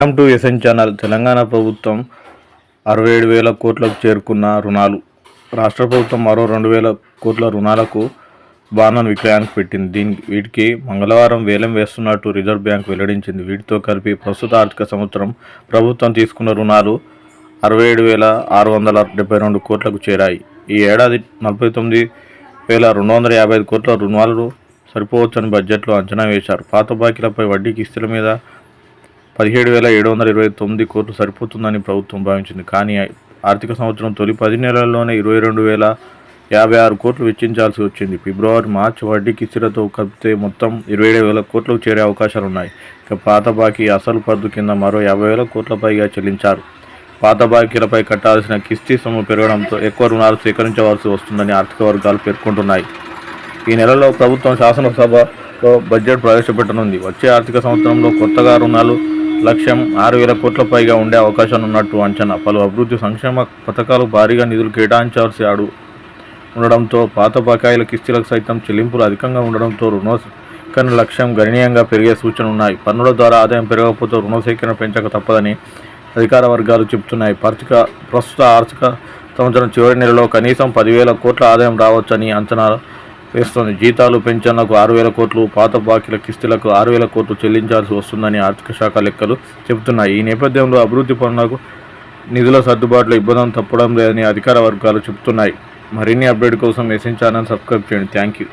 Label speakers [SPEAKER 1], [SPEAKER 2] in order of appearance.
[SPEAKER 1] Welcome to S N channel. Telangana ప్రభుత్వం అరవై ఏడు వేల కోట్లకు చేరుకున్న రుణాలు. రాష్ట్ర ప్రభుత్వం మరో రెండు వేల కోట్ల రుణాలకు బాణం విక్రయానికి పెట్టింది. దీని వీటికి మంగళవారం వేలం వేస్తున్నట్టు రిజర్వ్ బ్యాంక్ వెల్లడించింది. వీటితో కలిపి ప్రస్తుత ఆర్థిక సంవత్సరం ప్రభుత్వం తీసుకున్న రుణాలు అరవై ఏడు వేల ఆరు వందల డెబ్బై రెండు కోట్లకు చేరాయి. ఈ ఏడాది నలభై తొమ్మిది వేల రెండు వందల యాభై ఐదు కోట్ల రుణాలు సరిపోవచ్చని బడ్జెట్లో అంచనా వేశారు. పాత బాకీలపై వడ్డీ కిస్తుల మీద పదిహేడు వేల ఏడు వందల ఇరవై తొమ్మిది కోట్లు సరిపోతుందని ప్రభుత్వం భావించింది. కానీ ఆర్థిక సంవత్సరం తొలి పది నెలల్లోనే ఇరవై రెండు వేల యాభై ఆరు కోట్లు వెచ్చించాల్సి వచ్చింది. ఫిబ్రవరి మార్చి వడ్డీ కిస్తీలతో కలిపితే మొత్తం ఇరవై ఏడు వేల కోట్లకు చేరే అవకాశాలు ఉన్నాయి ఇక పాత బాకీ అసలు పద్దు కింద మరో యాభై వేల కోట్ల పైగా చెల్లించారు. పాత బాకీలపై కట్టాల్సిన కిస్తీ సొమ్ము పెరగడంతో ఎక్కువ రుణాలు స్వీకరించవలసి వస్తుందని ఆర్థిక వర్గాలు పేర్కొంటున్నాయి. ఈ నెలలో ప్రభుత్వం శాసనసభలో బడ్జెట్ ప్రవేశపెట్టనుంది. వచ్చే ఆర్థిక సంవత్సరంలో కొత్తగా రుణాలు లక్ష్యం ఆరు వేల కోట్ల పైగా ఉండే అవకాశం ఉన్నట్టు అంచనా. పలు అభివృద్ధి సంక్షేమ పథకాలు భారీగా నిధులు కేటాయించాల్సి ఆడు ఉండడంతో పాత బకాయిల కిస్తీలకు సైతం చెల్లింపులు అధికంగా ఉండడంతో రుణ సేకరణ లక్ష్యం గణనీయంగా పెరిగే సూచనలు ఉన్నాయి. పన్నుల ద్వారా ఆదాయం పెరగకపోతే రుణ సేకరణ పెంచక తప్పదని అధికార వర్గాలు చెబుతున్నాయి. ఆర్థిక ప్రస్తుత ఆర్థిక సంవత్సరం చివరి నెలలో కనీసం పదివేల కోట్ల ఆదాయం రావచ్చని అంచనా వేస్తోంది జీతాలు పెన్షన్లకు ఆరు వేల కోట్లు పాత బాకీల కిస్తులకు ఆరు వేల కోట్లు చెల్లించాల్సి వస్తుందని ఆర్థిక శాఖ లెక్కలు చెబుతున్నాయి. ఈ నేపథ్యంలో అభివృద్ధి పనులకు నిధుల సర్దుబాటులో ఇబ్బందులు తప్పడం లేదని అధికార వర్గాలు చెబుతున్నాయి. మరిన్ని అప్డేట్ కోసం ఎస్ఎన్ ఛానల్ సబ్స్క్రైబ్ చేయండి. Thank you.